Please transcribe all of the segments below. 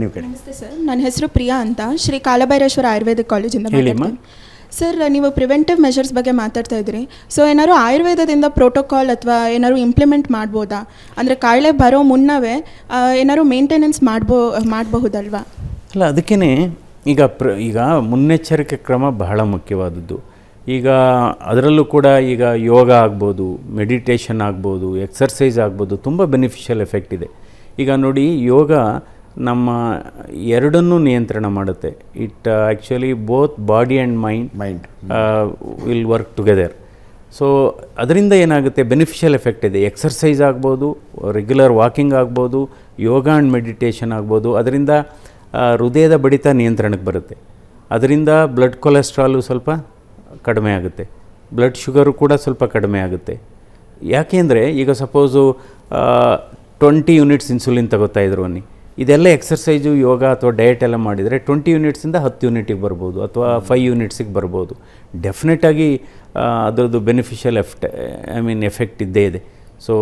ನೀವು ನಮಸ್ತೆ ಸರ್. ನನ್ನ ಹೆಸರು ಪ್ರಿಯಾ ಅಂತ. ಶ್ರೀ ಕಾಲಭೈರೇಶ್ವರ ಆಯುರ್ವೇದ ಕಾಲೇಜಿಂದ ಹೇಳಿಮ್ಮ. ಸರ್ ನೀವು ಪ್ರಿವೆಂಟಿವ್ ಮೆಷರ್ಸ್ ಬಗ್ಗೆ ಮಾತಾಡ್ತಾ ಇದ್ರಿ ಸೊ ಏನಾದ್ರು ಆಯುರ್ವೇದದಿಂದ ಪ್ರೋಟೋಕಾಲ್ ಅಥವಾ ಏನಾದ್ರು ಇಂಪ್ಲಿಮೆಂಟ್ ಮಾಡ್ಬೋದಾ? ಅಂದರೆ ಕಾಯಿಲೆ ಬರೋ ಮುನ್ನವೇ ಏನಾದ್ರು ಮೇಂಟೆನೆನ್ಸ್ ಮಾಡ್ಬೋ ಮಾಡಬಹುದಲ್ವಾ? ಅಲ್ಲ ಅದಕ್ಕೇ ಈಗ ಪ್ರ ಈಗ ಮುನ್ನೆಚ್ಚರಿಕೆ ಕ್ರಮ ಬಹಳ ಮುಖ್ಯವಾದದ್ದು. ಈಗ ಅದರಲ್ಲೂ ಕೂಡ ಈಗ ಯೋಗ ಆಗ್ಬೋದು ಮೆಡಿಟೇಷನ್ ಆಗ್ಬೋದು ಎಕ್ಸರ್ಸೈಸ್ ಆಗ್ಬೋದು ತುಂಬ ಬೆನಿಫಿಷಿಯಲ್ ಎಫೆಕ್ಟ್ ಇದೆ. ಈಗ ನೋಡಿ ಯೋಗ ನಮ್ಮ ಎರಡನ್ನೂ ನಿಯಂತ್ರಣ ಮಾಡುತ್ತೆ. It actually both body and mind mind will work together so ಅದರಿಂದ ಏನಾಗುತ್ತೆ? ಬೆನಿಫಿಷಿಯಲ್ ಎಫೆಕ್ಟ್ ಇದೆ. ಎಕ್ಸರ್ಸೈಸ್ ಆಗ್ಬೋದು ರೆಗ್ಯುಲರ್ ವಾಕಿಂಗ್ ಆಗ್ಬೋದು ಯೋಗ ಆ್ಯಂಡ್ ಮೆಡಿಟೇಷನ್ ಆಗ್ಬೋದು. ಅದರಿಂದ ಹೃದಯದ ಬಡಿತ ನಿಯಂತ್ರಣಕ್ಕೆ ಬರುತ್ತೆ. ಅದರಿಂದ ಬ್ಲಡ್ ಕೊಲೆಸ್ಟ್ರಾಲು ಸ್ವಲ್ಪ ಕಡಿಮೆ ಆಗುತ್ತೆ. ಬ್ಲಡ್ ಶುಗರು ಕೂಡ ಸ್ವಲ್ಪ ಕಡಿಮೆ ಆಗುತ್ತೆ. ಯಾಕೆಂದರೆ ಈಗ ಸಪೋಸು ಟ್ವೆಂಟಿ ಯೂನಿಟ್ಸ್ ಇನ್ಸುಲಿನ್ ತಗೋತಾ ಇದ್ರು ಅನ್ನಿ. ಇದೆಲ್ಲ ಎಕ್ಸರ್ಸೈಜು ಯೋಗ ಅಥವಾ ಡಯಟ್ ಎಲ್ಲ ಮಾಡಿದರೆ ಟ್ವೆಂಟಿ ಯೂನಿಟ್ಸಿಂದ ಹತ್ತು ಯೂನಿಟಿಗೆ ಬರ್ಬೋದು ಅಥವಾ ಫೈವ್ ಯೂನಿಟ್ಸಿಗೆ ಬರ್ಬೋದು. ಡೆಫಿನೆಟಾಗಿ ಅದರದ್ದು beneficial effect I mean effect ಇದ್ದೇ ಇದೆ. ಸೊ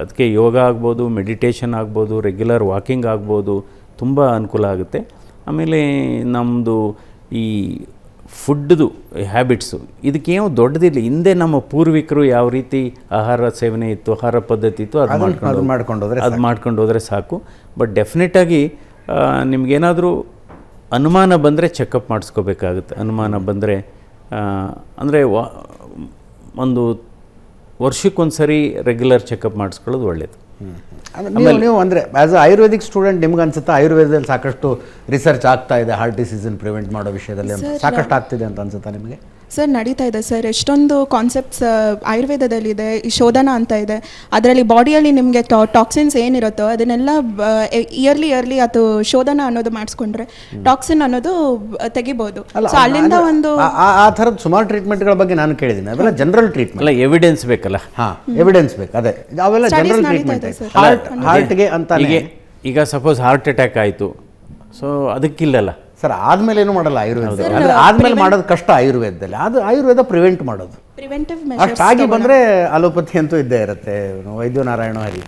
ಅದಕ್ಕೆ ಯೋಗ ಆಗ್ಬೋದು ಮೆಡಿಟೇಷನ್ ಆಗ್ಬೋದು ರೆಗ್ಯುಲರ್ ವಾಕಿಂಗ್ ಆಗ್ಬೋದು ತುಂಬ ಅನುಕೂಲ ಆಗುತ್ತೆ. ಆಮೇಲೆ ನಮ್ಮದು ಈ ಫುಡ್ದು ಹ್ಯಾಬಿಟ್ಸು ಇದಕ್ಕೇನು ದೊಡ್ಡದಿಲ್ಲ ಹಿಂದೆ ನಮ್ಮ ಪೂರ್ವಿಕರು ಯಾವ ರೀತಿ ಆಹಾರ ಸೇವನೆ ಇತ್ತು ಆಹಾರ ಪದ್ಧತಿ ಇತ್ತು ಅದು ಮಾಡ್ಕೊಂಡು ಮಾಡ್ಕೊಂಡು ಹೋದರೆ ಅದು ಮಾಡ್ಕೊಂಡು ಹೋದರೆ ಸಾಕು. ಬಟ್ ಡೆಫಿನೆಟಾಗಿ ನಿಮಗೇನಾದರೂ ಅನುಮಾನ ಬಂದರೆ ಚೆಕಪ್ ಮಾಡಿಸ್ಕೋಬೇಕಾಗುತ್ತೆ. ಅನುಮಾನ ಬಂದರೆ ಅಂದರೆ ವಾ ಒಂದು ವರ್ಷಕ್ಕೊಂದು ಸರಿ ರೆಗ್ಯುಲರ್ ಚೆಕಪ್ ಮಾಡಿಸ್ಕೊಳ್ಳೋದು ಒಳ್ಳೆಯದು ಅಂದ್ರೆ ನೀವು ನೀವು ಅಂದರೆ ಆ್ಯಸ್ ಅ ಆಯುರ್ವೇದಿಕ್ ಸ್ಟೂಡೆಂಟ್ ನಿಮ್ಗೆ ಅನ್ಸುತ್ತಾ ಆಯುರ್ವೇದದಲ್ಲಿ ಸಾಕಷ್ಟು ರಿಸರ್ಚ್ ಆಗ್ತಾ ಇದೆ ಹಾರ್ಟ್ ಡಿಸೀಸ್ ಪ್ರಿವೆಂಟ್ ಮಾಡೋ ವಿಷಯದಲ್ಲಿ ಅಂತ? ಸಾಕಷ್ಟು ಆಗ್ತಿದೆ ಅಂತ ಅನ್ಸುತ್ತಾ ನಿಮಗೆ? ಸರ್ ನಡೀತಾ ಇದೆ ಸರ್. ಎಷ್ಟೊಂದು ಕಾನ್ಸೆಪ್ಟ್ಸ್ ಆಯುರ್ವೇದದಲ್ಲಿದೆ ಈ ಶೋಧನ ಅಂತ ಇದೆ. ಅದರಲ್ಲಿ ಬಾಡಿಯಲ್ಲಿ ನಿಮಗೆ ಟಾಕ್ಸಿನ್ಸ್ ಏನಿರುತ್ತೋ ಅದನ್ನೆಲ್ಲ ಇಯರ್ಲಿ ಇಯರ್ಲಿ ಅದು ಶೋಧನ ಅನ್ನೋದು ಮಾಡಿಸ್ಕೊಂಡ್ರೆ ಟಾಕ್ಸಿನ್ ಅನ್ನೋದು ತೆಗಿಬೋದು. ಸೊ ಅಲ್ಲಿಂದ ಒಂದು ಆ- ಥರದ ಸುಮಾರು ಟ್ರೀಟ್ಮೆಂಟ್ಗಳ ಬಗ್ಗೆ ನಾನು ಕೇಳಿದ್ದೀನಿ. ಅವೆಲ್ಲ ಜನರಲ್ ಟ್ರೀಟ್ಮೆಂಟ್ ಅಲ್ಲ ಎವಿಡೆನ್ಸ್ ಬೇಕಲ್ಲ? ಹಾಂ ಎವಿಡೆನ್ಸ್ ಬೇಕು ಅದೇ. ಅವೆಲ್ಲ ಜನರಲ್ ಟ್ರೀಟ್ಮೆಂಟ್ ಹಾರ್ಟ್ ಹಾರ್ಟ್ಗೆ ಅಂತ ಈಗ ಸಪೋಸ್ ಹಾರ್ಟ್ ಅಟ್ಯಾಕ್ ಆಯಿತು. ಸೊ ಅದಕ್ಕಿಲ್ಲಲ್ಲ? ಸರ್ ಆದ್ಮೇಲೆ ಏನು ಮಾಡಲ್ಲ ಆಯುರ್ವೇದ. ಅಂದ್ರೆ ಆದ್ಮೇಲೆ ಮಾಡೋದು ಕಷ್ಟ ಆಯುರ್ವೇದದಲ್ಲಿ. ಅದು ಆಯುರ್ವೇದ ಪ್ರಿವೆಂಟ್ ಮಾಡೋದು. ಅಷ್ಟಾಗಿ ಬಂದ್ರೆ ಅಲೋಪತಿ ಅಂತೂ ಇದ್ದೇ ಇರುತ್ತೆ. ವೈದ್ಯ ನಾರಾಯಣ ಹರಿ.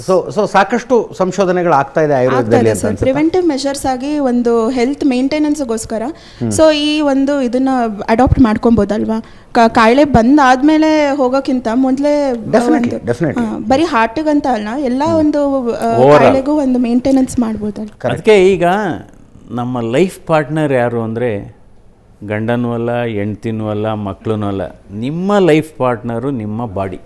ಸೊ ಸೊ ಸಾಕಷ್ಟು ಸಂಶೋಧನೆಗಳು ಆಗ್ತಾ ಇದೆ ಆಯುರ್ವೇದದಲ್ಲಿ ಅಂತ ಸರ್. ಅನ್ಸುತ್ತೆ? ಪ್ರಿವೆಂಟಿವ್ ಮೆಷರ್ಸ್ ಆಗಿ ಒಂದು ಹೆಲ್ತ್ ಮೇಂಟೆನೆನ್ಸ್ಗೋಸ್ಕರ ಸೊ ಈ ಒಂದು ಇದನ್ನ ಅಡಾಪ್ಟ್ ಮಾಡ್ಕೊಬೋದಲ್ವಾ ಕಾ- ಕಾಯಿಲೆ ಬಂದಾದ್ಮೇಲೆ ಹೋಗೋಕ್ಕಿಂತ ಮೊದಲೇ. ಬರೀ ಹಾರ್ಟಿಗಂತ ಅಲ್ಲ ಎಲ್ಲ ಒಂದು ಕಾಯಿಲೆಗೂ ಒಂದು ಮೇಂಟೆನೆನ್ಸ್ ಮಾಡ್ಬೋದಲ್ಲ ಅದಕ್ಕೆ ಈಗ ನಮ್ಮ ಲೈಫ್ ಪಾರ್ಟ್ನರ್ ಯಾರು ಅಂದರೆ ಗಂಡನೂ ಅಲ್ಲ ಹೆಂಡ್ತಿನೂ ಅಲ್ಲ ಮಕ್ಕಳೂ ಅಲ್ಲ ನಿಮ್ಮ ಲೈಫ್ ಪಾರ್ಟ್ನರು ನಿಮ್ಮ ಬಾಡಿ